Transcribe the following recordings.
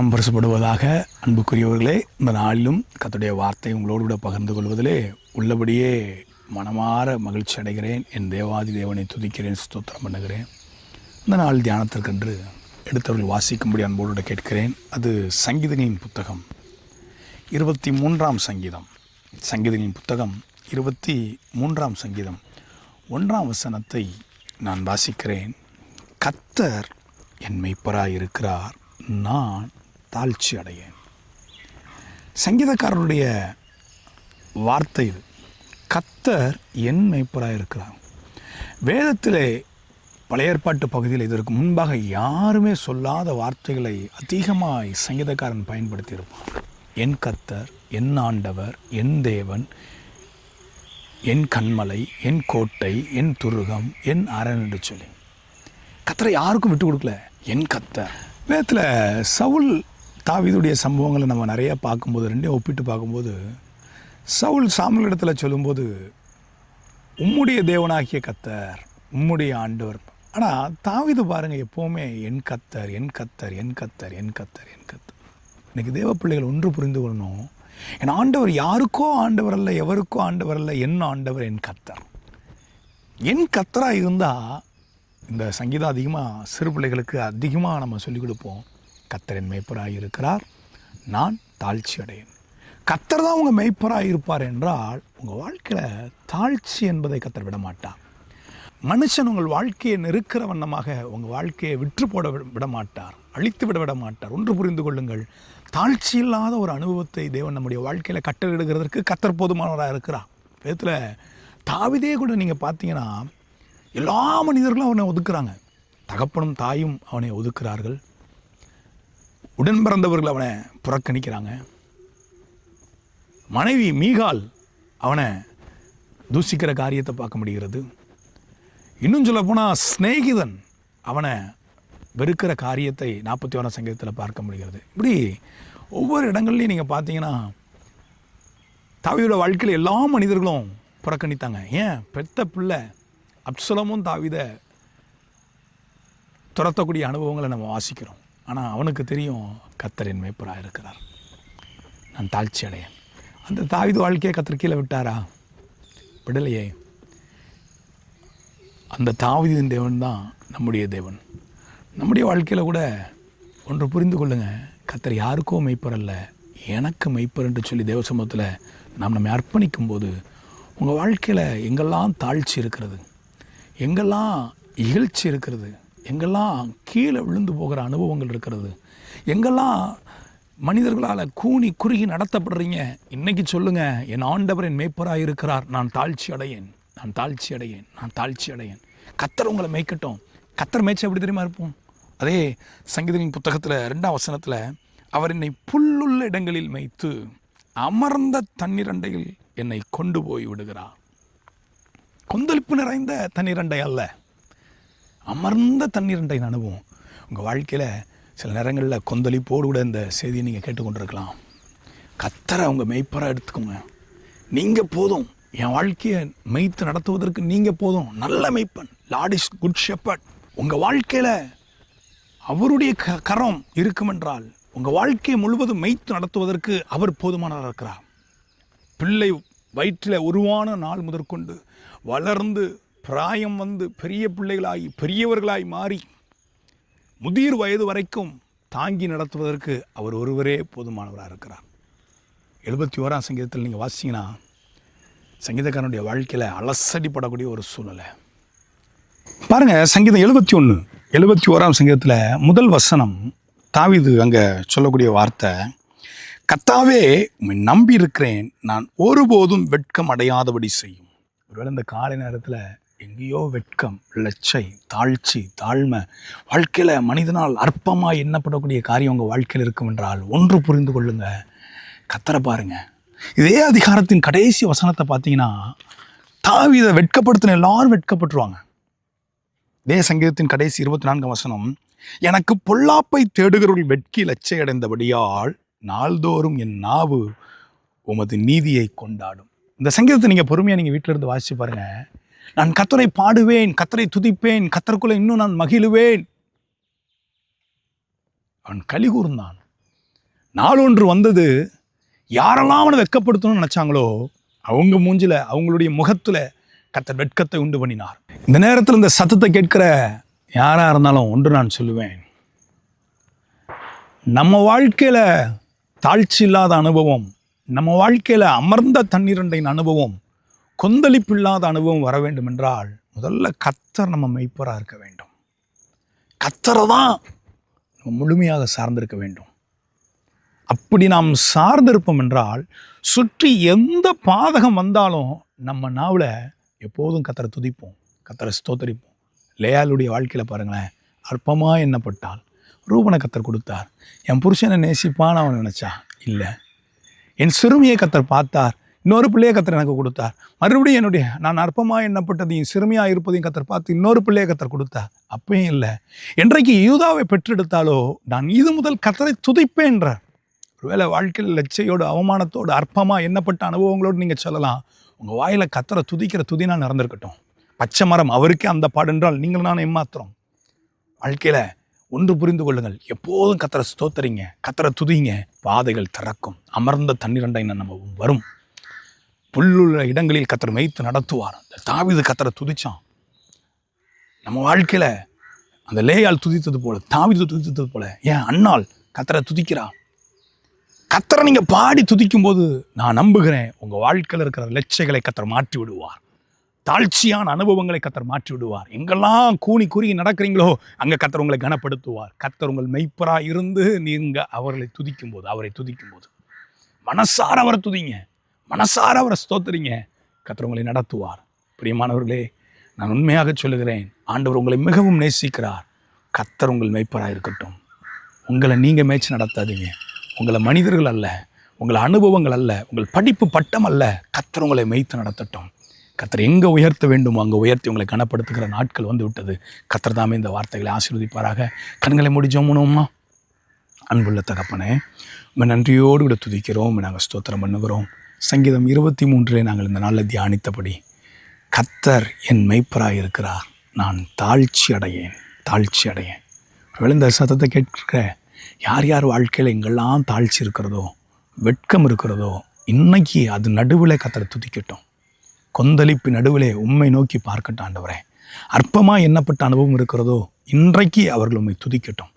நாம் பரிசுப்படுவதாக அன்புக்குரியவர்களே இந்த நாளிலும் கத்துடைய வார்த்தை உங்களோடு கூட பகிர்ந்து கொள்வதிலே உள்ளபடியே மனமாற மகிழ்ச்சி அடைகிறேன். என் தேவாதி தேவனை துதிக்கிறேன் ஸ்தோத்திரம் பண்ணுகிறேன். இந்த நாள் தியானத்திற்கென்று எடுத்தவர்கள் வாசிக்கும்படி அன்போடு கேட்கிறேன். அது சங்கீதங்களின் புத்தகம். இருபத்தி மூன்றாம் சங்கீதம். சங்கீதங்களின் புத்தகம் இருபத்தி மூன்றாம் சங்கீதம். ஒன்றாம் வசனத்தை நான் வாசிக்கிறேன். கத்தர் என் மெய்ப்பராக இருக்கிறார் நான் தாழ்ச்சி அடையேன். சங்கீதக்காரருடைய வார்த்தை இது. கத்தர் என் மெய்ப்பராக இருக்கிறார். வேதத்திலே பழைய ஏற்பாட்டு பகுதியில் இதற்கு முன்பாக யாருமே சொல்லாத வார்த்தைகளை அதிகமாக சங்கீதக்காரன் பயன்படுத்தியிருப்பான். என் கத்தர் என் ஆண்டவர் என் தேவன் என் கண்மலை என் கோட்டை என் துருகம் என் அரண் என்று சொல்லி. கத்தரை யாருக்கும் விட்டு கொடுக்கல. என் கத்தர். வேதத்தில் சவுல் தாவிதுடைய சம்பவங்களை நம்ம நிறைய பார்க்கும்போது ரெண்டையும் ஒப்பிட்டு பார்க்கும்போது சவுல் சாமல் இடத்துல சொல்லும்போது உம்முடைய தேவனாகிய கத்தர் உம்முடைய ஆண்டவர். ஆனால் தாவிது பாருங்கள் எப்போவுமே என் கத்தர் என் கத்தர் என் கத்தர் என் கத்தர் என் கத்தர். இன்றைக்கி தேவ பிள்ளைகள் ஒன்று புரிந்து கொள்ளணும். என் ஆண்டவர் யாருக்கோ ஆண்டவர் அல்ல எவருக்கோ ஆண்டவர் அல்ல என் ஆண்டவர் என் கத்தர். என் கத்தராக இருந்தால் இந்த சங்கீதம் அதிகமாக சிறு பிள்ளைகளுக்கு அதிகமாக நம்ம சொல்லிக் கொடுப்போம். கத்தரின் மெய்ப்பராக இருக்கிறார். நான் தாழ்ச்சி அடையேன் கத்தர் தான் உங்கள் மெய்ப்பராக இருப்பார் என்றால் உங்கள் வாழ்க்கையில் தாழ்ச்சி என்பதை கத்தர் விட மாட்டார் மனுஷன் உங்கள் வாழ்க்கையை நெருக்கிற வண்ணமாக உங்கள் வாழ்க்கையை விற்று போட விட விட மாட்டார் அழித்து விட விட மாட்டார் ஒன்று புரிந்து கொள்ளுங்கள். தாழ்ச்சி இல்லாத ஒரு அனுபவத்தை தேவன் நம்முடைய வாழ்க்கையில் கட்டளிடுகிறதற்கு கத்தர் போதுமானவராக இருக்கிறார். விதத்தில் தாவிதே கூட நீங்கள் பார்த்தீங்கன்னா எல்லா மனிதர்களும் அவனை ஒதுக்குறாங்க. தகப்பனும் தாயும் அவனை ஒதுக்குறார்கள். உடன் பிறந்தவர்கள் அவனை புறக்கணிக்கிறாங்க. மனைவி மீகால் அவனை தூசிக்கிற காரியத்தை பார்க்க முடிகிறது. இன்னும் சொல்லப்போனால் ஸ்நேகிதன் சிநேகிதன் அவனை வெறுக்கிற காரியத்தை நாற்பத்தி ஓராம் சங்கீதத்தில் பார்க்க முடிகிறது. இப்படி ஒவ்வொரு இடங்கள்லையும் நீங்கள் பார்த்தீங்கன்னா தாவியோட வாழ்க்கையில் எல்லா மனிதர்களும் புறக்கணித்தாங்க. ஏன்? பெத்த பிள்ளை அப்சலமும் தாவித துரத்தக்கூடிய அனுபவங்களை நம்ம வாசிக்கிறோம். ஆனால் அவனுக்கு தெரியும் கத்தரின் மேய்ப்பராக இருக்கிறார். நான் தாழ்ச்சி அடையேன். அந்த தாவிது வாழ்க்கையை கத்தர் கீழே விட்டாரா? விடலையே. அந்த தாவிதின் தேவன் தான் நம்முடைய தேவன். நம்முடைய வாழ்க்கையில் கூட ஒன்று புரிந்து கொள்ளுங்கள் கத்தர் யாருக்கோ மெய்ப்பர் அல்ல. எனக்கு மெய்ப்பர் என்று சொல்லி தேவ சமூகத்தில் நாம் நம்மை அர்ப்பணிக்கும் போது உங்கள் வாழ்க்கையில் எங்கெல்லாம் தாழ்ச்சி இருக்கிறது? எங்கெல்லாம் இகழ்ச்சி இருக்கிறது? எங்கெல்லாம் கீழே விழுந்து போகிற அனுபவங்கள் இருக்கிறது எங்கெல்லாம் மனிதர்களால் கூனி குறுகி நடத்தப்படுறீங்க இன்னைக்கு சொல்லுங்க என் ஆண்டவர் என் மேய்ப்பராக இருக்கிறார் நான் தாழ்ச்சி அடையேன் நான் தாழ்ச்சி அடையேன் நான் தாழ்ச்சி அடையேன். கத்தர் உங்களை மேய்க்கட்டும். கத்தர் மேய்ச்சா எப்படி தெரியுமா இருப்போம்? அதே சங்கீதனின் புத்தகத்தில் ரெண்டாம் வசனத்தில் அவர் என்னை புல்லுள்ள இடங்களில் மேய்த்து அமர்ந்த தண்ணீரண்டையில் என்னை கொண்டு போய் விடுகிறார். கொந்தளிப்பு நிறைந்த தண்ணீரண்டை அல்ல. அமர்ந்த தண்ணீரண்டை அனுபவம். உங்கள் வாழ்க்கையில் சில நேரங்களில் கொந்தளிப்போடு கூட இந்த செய்தியை நீங்கள் கேட்டுக்கொண்டிருக்கலாம். கத்தரை அவங்க மெய்ப்பராக எடுத்துக்கோங்க. நீங்கள் போதும். என் வாழ்க்கையை மெய்த்து நடத்துவதற்கு நீங்கள் போதும். நல்ல மெய்ப்பன். லார்ட் இஸ் குட் ஷெப்பர்ட் உங்கள் வாழ்க்கையில் அவருடைய க கரம் இருக்குமென்றால் உங்கள் வாழ்க்கையை முழுவதும் மெய்த்து நடத்துவதற்கு அவர் போதுமானவராக இருக்கிறார். பிள்ளை வயிற்றில் உருவான நாள் முதற்கொண்டு வளர்ந்து பிராயம் வந்து பெரிய பிள்ளைகளாகி பெரியவர்களாய் மாறி முதிர் வயது வரைக்கும் தாங்கி நடத்துவதற்கு அவர் ஒருவரே போதுமானவராக இருக்கிறார். எழுபத்தி ஓராம் சங்கீதத்தில் நீங்கள் வாசிங்கன்னா சங்கீதக்காரனுடைய வாழ்க்கையில் அலசடிப்படக்கூடிய ஒரு சூழ்நிலை. பாருங்க சங்கீதம் எழுபத்தி ஒன்று எழுபத்தி ஓராம் சங்கீதத்தில் முதல் வசனம் தாவிது அங்கே சொல்லக்கூடிய வார்த்தை கத்தாவே நம்பி இருக்கிறேன் நான் ஒருபோதும் வெட்கம் அடையாதபடி செய்யும். ஒருவேளை இந்த காலை நேரத்தில் எங்கேயோ வெட்கம் லட்சை தாழ்ச்சி தாழ்மை. வாழ்க்கையில் மனிதனால் அற்பமாக எண்ணப்படக்கூடிய காரியம் உங்கள் வாழ்க்கையில் இருக்கும் என்றால் ஒன்று புரிந்து கொள்ளுங்க. கத்தரை பாருங்க. இதே அதிகாரத்தின் கடைசி வசனத்தை பார்த்தீங்கன்னா தாவிதை வெட்கப்படுத்தின எல்லாரும் வெட்கப்பட்டுருவாங்க. இதே சங்கீதத்தின் கடைசி இருபத்தி நான்காம் வசனம் எனக்கு பொல்லாப்பை தேடுகிறவர்கள் வெட்கி லச்சை அடைந்தபடியால் நாள்தோறும் என் நாவு உமது நீதியை கொண்டாடும். இந்த சங்கீதத்தை நீங்கள் பொறுமையாக நீங்கள் வீட்டில் இருந்து வாசிச்சு பாருங்கள் நான் கத்தரை பாடுவேன் கத்தரை துதிப்பேன் கத்தருக்குள்ள இன்னும் நான் மகிழுவேன். அவன் களி கூர்ந்தான். நாளொன்று வந்தது யாரெல்லாம் அவனை வெட்கப்படுத்தணும்னு நினச்சாங்களோ அவங்க மூஞ்சில் அவங்களுடைய முகத்தில் கத்தர் வெட்கத்தை உண்டு பண்ணினார். இந்த நேரத்தில் இந்த சத்தத்தை கேட்கிற யாராக இருந்தாலும் ஒன்று நான் சொல்லுவேன். நம்ம வாழ்க்கையில் தாழ்ச்சி இல்லாத அனுபவம் நம்ம வாழ்க்கையில் அமர்ந்த தண்ணீரண்டையின் அனுபவம் கொந்தளிப்பு இல்லாத அனுபவம் வர வேண்டும் என்றால் முதல்ல கத்தர் நம்ம மெய்ப்பராக இருக்க வேண்டும். கத்தரை தான் நம்ம முழுமையாக சார்ந்திருக்க வேண்டும். அப்படி நாம் சார்ந்திருப்போம் என்றால் சுற்றி எந்த பாதகம் வந்தாலும் நம்ம நாவில் எப்போதும் கத்தரை துதிப்போம் கத்தரை ஸ்தோத்தரிப்போம். லேயாளுடைய வாழ்க்கையில் பாருங்களேன் அற்பமாக எண்ணப்பட்டால் ரூபனை கத்தர் கொடுத்தார். என் புருஷனை நேசிப்பான்னு அவன் நினச்சா? இல்லை. என் சிறுமியை கத்தர் பார்த்தார். இன்னொரு பிள்ளையை கத்தர் எனக்கு கொடுத்தார். மறுபடியும் என்னுடைய நான் அற்பமாக எண்ணப்பட்டதையும் சிறுமியாக இருப்பதையும் கத்தர் பார்த்து இன்னொரு பிள்ளையை கத்தர் கொடுத்தார். அப்பயும் இல்லை. என்றைக்கு யூதாவை பெற்றெடுத்தாலோ நான் இது முதல் கத்தரை துதிப்பேன்றார் ஒருவேளை வாழ்க்கையில் லட்சையோடு அவமானத்தோடு அற்பமாக எண்ணப்பட்ட அனுபவங்களோடு நீங்கள் சொல்லலாம். உங்கள் வாயில் கத்தரை துதிக்கிற துதினா நடந்திருக்கட்டும் பச்சை மரம் அவருக்கே அந்த பாடு என்றால் நீங்கள் நான் ஏமாத்துறோம் வாழ்க்கையில் ஒன்று புரிந்து கொள்ளுங்கள். எப்போதும் கத்தரை ஸ்தோத்தரிங்க கத்தரை துதிங்க. பாதைகள் திறக்கும். அமர்ந்த தண்ணீரண்டை நம்ம வரும். புல்லுள்ள இடங்களில் கத்தர் மெய்த்து நடத்துவார். இந்த தாவிது கத்தரை துதிச்சான். நம்ம வாழ்க்கையில் அந்த லேயால் துதித்தது போல தாவிது துதித்தது போல ஏன் அண்ணால் கத்தரை துதிக்கிறா? கத்தரை நீங்கள் பாடி துதிக்கும் போது நான் நம்புகிறேன் உங்கள் வாழ்க்கையில் இருக்கிற லட்சைகளை கத்தர் மாற்றி விடுவார். தாழ்ச்சியான அனுபவங்களை கத்தர் மாற்றி விடுவார். எங்கெல்லாம் கூனி குறுகி நடக்கிறீங்களோ அங்கே கத்தர் உங்களை கனப்படுத்துவார். கத்தர் உங்கள் மெய்ப்பராக இருந்து நீங்கள் அவர்களை துதிக்கும் போது அவரை துதிக்கும் போது மனசார அவரை துதிங்க. மனசார அவரை ஸ்தோத்திரிங்க. கத்தர் உங்களை நடத்துவார். பிரியமானவர்களே நான் உண்மையாக சொல்லுகிறேன். ஆண்டவர் உங்களை மிகவும் நேசிக்கிறார். கத்தர் உங்கள் மெய்ப்பராக இருக்கட்டும். உங்களை நீங்கள் மேய்ச்சி நடத்தாதீங்க. உங்களை மனிதர்கள் அல்ல உங்களை அனுபவங்கள் அல்ல உங்கள் படிப்பு பட்டம் அல்ல. கத்தர் உங்களை மெய்த்து நடத்தட்டும். கத்தர் எங்கே உயர்த்த வேண்டுமோ அங்கே உயர்த்தி உங்களை கனப்படுத்துகிற நாட்கள் வந்து விட்டது கத்தர் தாமே இந்த வார்த்தைகளை ஆசீர்வதிப்பாராக. கண்களை முடிச்சோம்னோம்மா அன்புள்ள தகப்பனே உம்மை நன்றியோடு கூட துதிக்கிறோம் நாங்கள் ஸ்தோத்திரம் பண்ணுகிறோம். சங்கீதம் இருபத்தி மூன்றிலே நாங்கள் இந்த நாளில் தியானித்தபடி கத்தர் என் மெய்ப்பராக இருக்கிறார் நான் தாழ்ச்சி அடையேன் தாழ்ச்சி அடையேன். விழுந்த சத்தத்தை கேட்கிற யார் யார் வாழ்க்கையில் எங்கெல்லாம் தாழ்ச்சி இருக்கிறதோ வெட்கம் இருக்கிறதோ இன்னைக்கு அது நடுவில் கத்தரை துதிக்கட்டும். கொந்தளிப்பு நடுவிலே உம்மை நோக்கி பார்க்கட்டும் ஆண்டவரே. அற்பமாக எண்ணப்பட்ட அனுபவம் இருக்கிறதோ இன்றைக்கு அவர்கள் உண்மை துதிக்கட்டும்.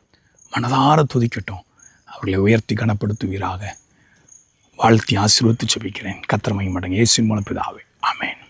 மனதார துதிக்கட்டும். அவர்களை உயர்த்தி கனப்படுத்துவீராக. வாழ்த்தி ஆசீர்வதித்து செபிக்கிறேன் கத்திரமையும் மடங்கு இயேசின் மூலம் பிதாவே. ஆமேன்.